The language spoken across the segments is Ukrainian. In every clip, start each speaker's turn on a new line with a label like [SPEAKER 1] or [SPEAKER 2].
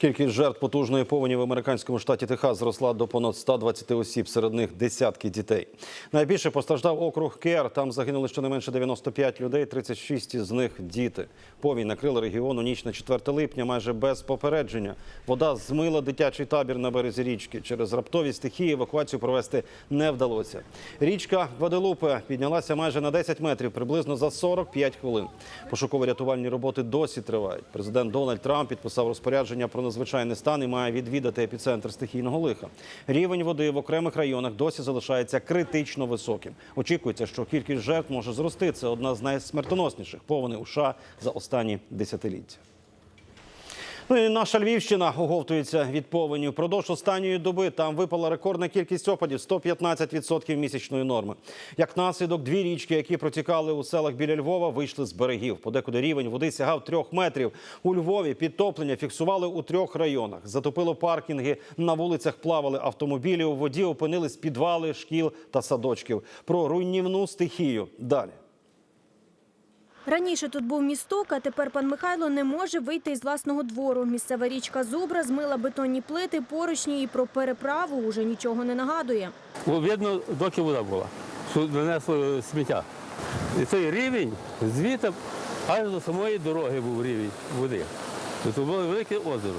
[SPEAKER 1] Кількість жертв потужної повені в американському штаті Техас зросла до понад 120 осіб, серед них десятки дітей. Найбільше постраждав округ Кер. Там загинули щонайменше 95 людей, 36 з них діти. Повінь накрила регіон у ніч на 4 липня майже без попередження. Вода змила дитячий табір на березі річки. Через раптові стихії евакуацію провести не вдалося. Річка Гваделупе піднялася майже на 10 метрів, приблизно за 45 хвилин. Пошуково-рятувальні роботи досі тривають. Президент Дональд Трамп підписав розпорядження про надзвичайний стан і має відвідати епіцентр стихійного лиха. Рівень води в окремих районах досі залишається критично високим. Очікується, що кількість жертв може зрости. Це одна з найсмертоносніших повеней у США за останні десятиліття. Ну наша Львівщина оговтується від повені. Впродовж останньої доби там випала рекордна кількість опадів 115% місячної норми. Як наслідок, дві річки, які протікали у селах біля Львова, вийшли з берегів. Подекуди рівень води сягав трьох метрів. У Львові підтоплення фіксували у трьох районах. Затопило паркінги. На вулицях плавали автомобілі. У воді опинились підвали шкіл та садочків. Про руйнівну стихію далі.
[SPEAKER 2] Раніше тут був місток, а тепер пан Михайло не може вийти із власного двору. Місцева річка Зубра змила бетонні плити, поручні і про переправу уже нічого не нагадує.
[SPEAKER 3] Видно, доки вода була, донесло сміття. І цей рівень звідти аж до самої дороги був рівень води. Тобто було велике озеро.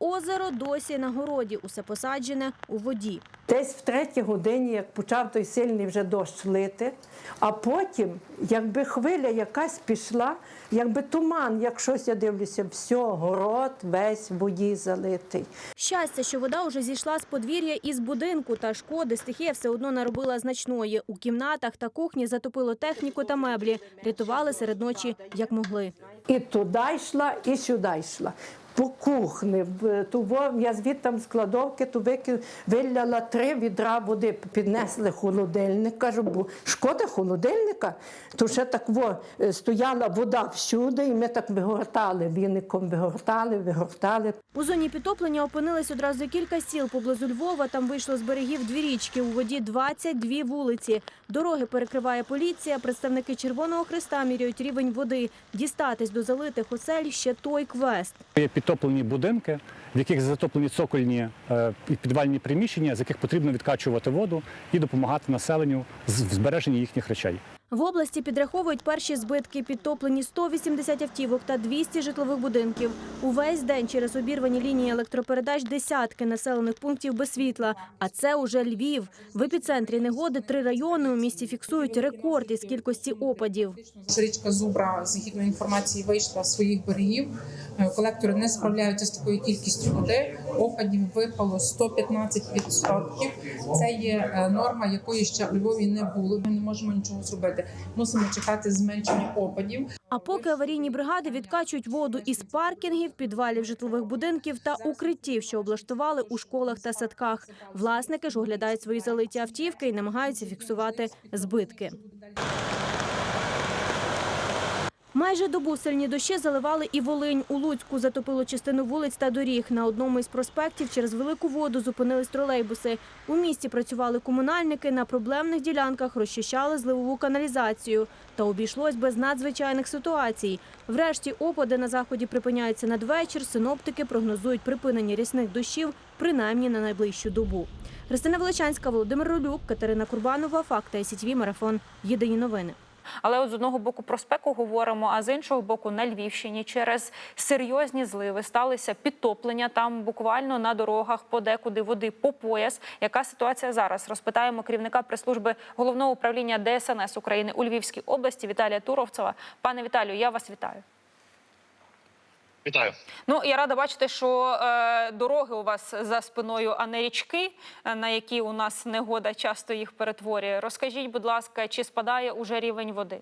[SPEAKER 2] Озеро досі на городі, усе посаджене у воді.
[SPEAKER 4] Десь в третій годині, як почав той сильний вже дощ лити, а потім, якби хвиля якась пішла, якби туман, як щось я дивлюся, все, город весь в воді залитий.
[SPEAKER 2] Щастя, що вода уже зійшла з подвір'я із будинку, та шкоди стихія все одно наробила значної. У кімнатах та кухні затопило техніку та меблі. Рятували серед ночі, як могли.
[SPEAKER 4] І туди йшла, і сюди йшла. По кухні, в- того, я звідти з кладовки вики- виляла три відра води, піднесли холодильник. Кажу, бо шкода холодильника, то ще так во, е, стояла вода всюди, і ми так вигортали, віником вигортали, вигортали.
[SPEAKER 2] У зоні підтоплення опинились одразу кілька сіл поблизу Львова. Там вийшло з берегів дві річки. У воді 22 вулиці. Дороги перекриває поліція. Представники Червоного Христа міряють рівень води. Дістатись до залитих осель ще той квест.
[SPEAKER 5] Підтоплені будинки, в яких затоплені цокольні е, і підвальні приміщення, з яких потрібно відкачувати воду і допомагати населенню з- в збереженні їхніх речей.
[SPEAKER 2] В області підраховують перші збитки. Підтоплені 180 автівок та 200 житлових будинків. Увесь день через обірвані лінії електропередач десятки населених пунктів без світла. А це уже Львів. В епіцентрі негоди три райони у місті фіксують рекорд із кількості опадів.
[SPEAKER 6] Річка Зубра, згідно інформації, вийшла з своїх берегів. Е, Колектори не справляються з такою кількістю води. Опадів випало 115%. Це є е, норма, якої ще у Львові не було. Ми не можемо нічого зробити. Мусимо чекати зменшення опадів.
[SPEAKER 2] А поки аварійні бригади відкачують воду із паркінгів, підвалів житлових будинків та укриттів, що облаштували у школах та садках. Власники ж оглядають свої залиті автівки і намагаються фіксувати збитки. Майже добу сильні дощі заливали і Волинь. У Луцьку затопило частину вулиць та доріг. На одному із проспектів через велику воду зупинились тролейбуси. У місті працювали комунальники, на проблемних ділянках розчищали зливову каналізацію. Та обійшлось без надзвичайних ситуацій. Врешті опади на заході припиняються надвечір. Синоптики прогнозують припинення рясних дощів принаймні на найближчу добу. Христина Величанська, Володимир Ролюк, Катерина Курбанова, Факти СІТВ, Марафон. Єдині новини.
[SPEAKER 7] Але от з одного боку про спеку говоримо, а з іншого боку, на Львівщині через серйозні зливи сталися підтоплення там буквально на дорогах, подекуди води по пояс. Яка ситуація зараз? Розпитаємо керівника прес-служби головного управління ДСНС України у Львівській області Віталія Туровцева. Пане Віталію, я вас вітаю.
[SPEAKER 8] Вітаю.
[SPEAKER 7] Ну я рада бачити, що е, дороги у вас за спиною, а не річки, е, на які у нас негода часто їх перетворює. Розкажіть, будь ласка, чи спадає уже рівень води?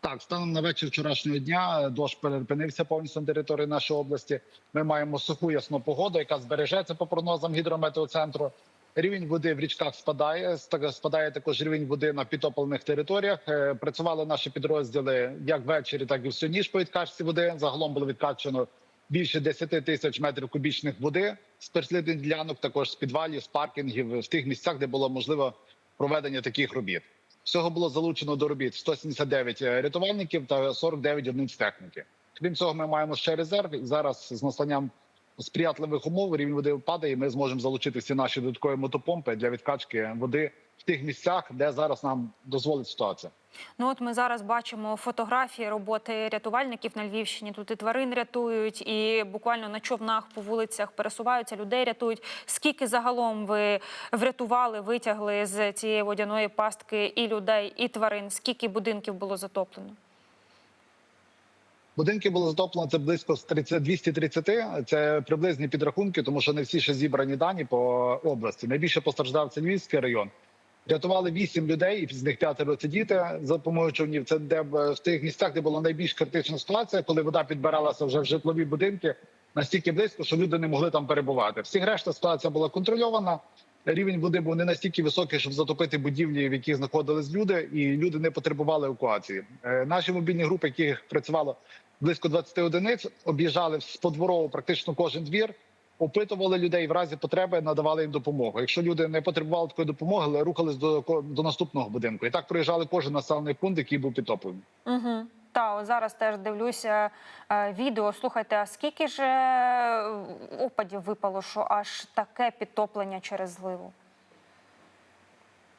[SPEAKER 8] Так, станом на вечір вчорашнього дня дощ перепинився повністю на території нашої області. Ми маємо суху ясну погоду, яка збережеться по прогнозам гідрометеоцентру. Рівень води в річках спадає. Спадає також рівень води на підтоплених територіях. Е, Працювали наші підрозділи як ввечері, так і всю ніч по відкачці води. Загалом було відкачано більше 10 тисяч метрів кубічних води з перслідних ділянок, також з підвалів, з паркінгів в тих місцях, де було можливо проведення таких робіт. Всього було залучено до робіт 179 рятувальників та 49 одиниць техніки. Крім цього, ми маємо ще резерв. І зараз з настанням сприятливих умов рівень води падає. і Ми зможемо залучити всі наші додаткові мотопомпи для відкачки води в тих місцях, де зараз нам дозволить ситуація.
[SPEAKER 7] Ну от ми зараз бачимо фотографії роботи рятувальників на Львівщині. Тут і тварин рятують, і буквально на човнах по вулицях пересуваються, людей рятують. Скільки загалом ви врятували, витягли з цієї водяної пастки і людей, і тварин? Скільки будинків було затоплено?
[SPEAKER 8] Будинки було затоплено це близько з 30 230. Це приблизні підрахунки, тому що не всі ще зібрані дані по області. Найбільше постраждав це Львівський район. Рятували вісім людей, і з них п'ятеро це діти за допомогою човнів. Це де в тих місцях, де була найбільш критична ситуація, коли вода підбиралася вже в житлові будинки настільки близько, що люди не могли там перебувати. Всі решта ситуація була контрольована. Рівень води був не настільки високий, щоб затопити будівлі, в яких знаходились люди, і люди не потребували евакуації. Е, Наші мобільні групи, які працювало близько 20 одиниць, об'їжджали подворово практично кожен двір, опитували людей в разі потреби, надавали їм допомогу. Якщо люди не потребували такої допомоги, але рухались до, до наступного будинку. І так проїжджали кожен населений пункт, який був підтоплений.
[SPEAKER 7] Угу. Та зараз теж дивлюся е, відео. Слухайте, а скільки ж е, опадів випало, що аж таке підтоплення через зливу?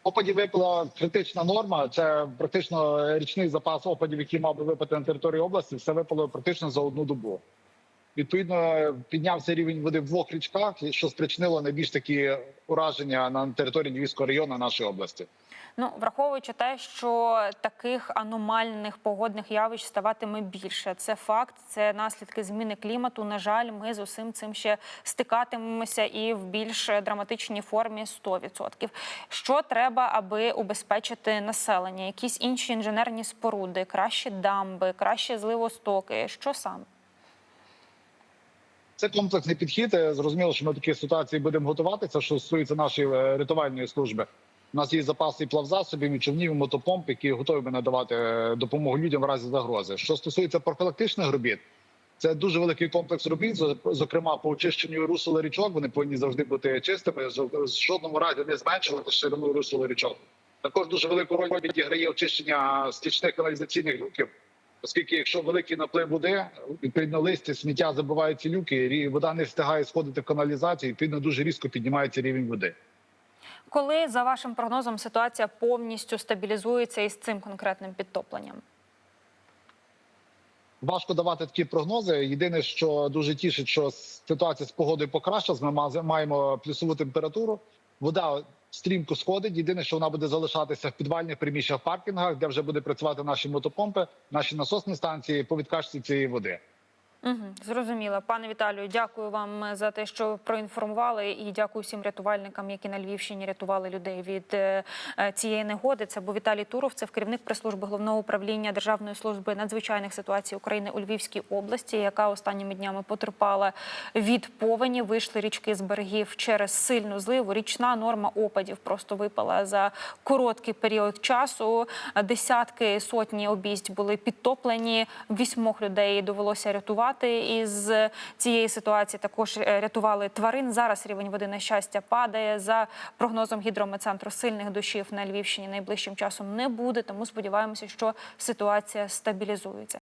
[SPEAKER 8] Опадів випала критична норма. Це практично річний запас опадів, який мав би випати на території області. Все випало практично за одну добу. Відповідно, піднявся рівень води в двох річках, що спричинило найбільш такі ураження на території Львівського району нашої області.
[SPEAKER 7] Ну, враховуючи те, що таких аномальних погодних явищ ставатиме більше, це факт, це наслідки зміни клімату. На жаль, ми з усім цим ще стикатимемося і в більш драматичній формі 100%. Що треба, аби убезпечити населення? Якісь інші інженерні споруди, кращі дамби, кращі зливостоки? Що саме?
[SPEAKER 8] Це комплексний підхід. Е, Зрозуміло, що ми до таких ситуацій будемо готуватися. Що стосується нашої е, рятувальної служби. У нас є запаси і плавзасобів, і човнів, і мотопомп, які готові би надавати е, допомогу людям в разі загрози. Що стосується профілактичних робіт, це дуже великий комплекс робіт. Зокрема, по очищенню русла річок. Вони повинні завжди бути чистими. В жодному разі не зменшувати ширину русла річок. Також дуже велику роль відіграє очищення стічних каналізаційних люків. Оскільки, якщо великий наплив води, відповідно листя, сміття забивають люки, і вода не встигає сходити в каналізацію, відповідно дуже різко піднімається рівень води.
[SPEAKER 7] Коли за вашим прогнозом ситуація повністю стабілізується із цим конкретним підтопленням?
[SPEAKER 8] Важко давати такі прогнози. Єдине, що дуже тішить, що ситуація з погодою покращилась. Ми ма- маємо плюсову температуру. Вода стрімко сходить. Єдине, що вона буде залишатися в підвальних приміщеннях, паркінгах, де вже буде працювати наші мотопомпи, наші насосні станції по відкачці цієї води.
[SPEAKER 7] Угу, зрозуміло. Пане Віталію, дякую вам за те, що проінформували, і дякую всім рятувальникам, які на Львівщині рятували людей від е, е, цієї негоди. Це був Віталій Туров, це керівник прес-служби головного управління Державної служби надзвичайних ситуацій України у Львівській області, яка останніми днями потерпала від повені. Вийшли річки з берегів через сильну зливу. Річна норма опадів просто випала за короткий період часу. Десятки сотні обість були підтоплені. Вісьмох людей довелося рятувати із цієї ситуації. Також е, рятували тварин. Зараз рівень води на щастя падає. За прогнозом гідрометцентру сильних дощів на Львівщині найближчим часом не буде. Тому сподіваємося, що ситуація стабілізується.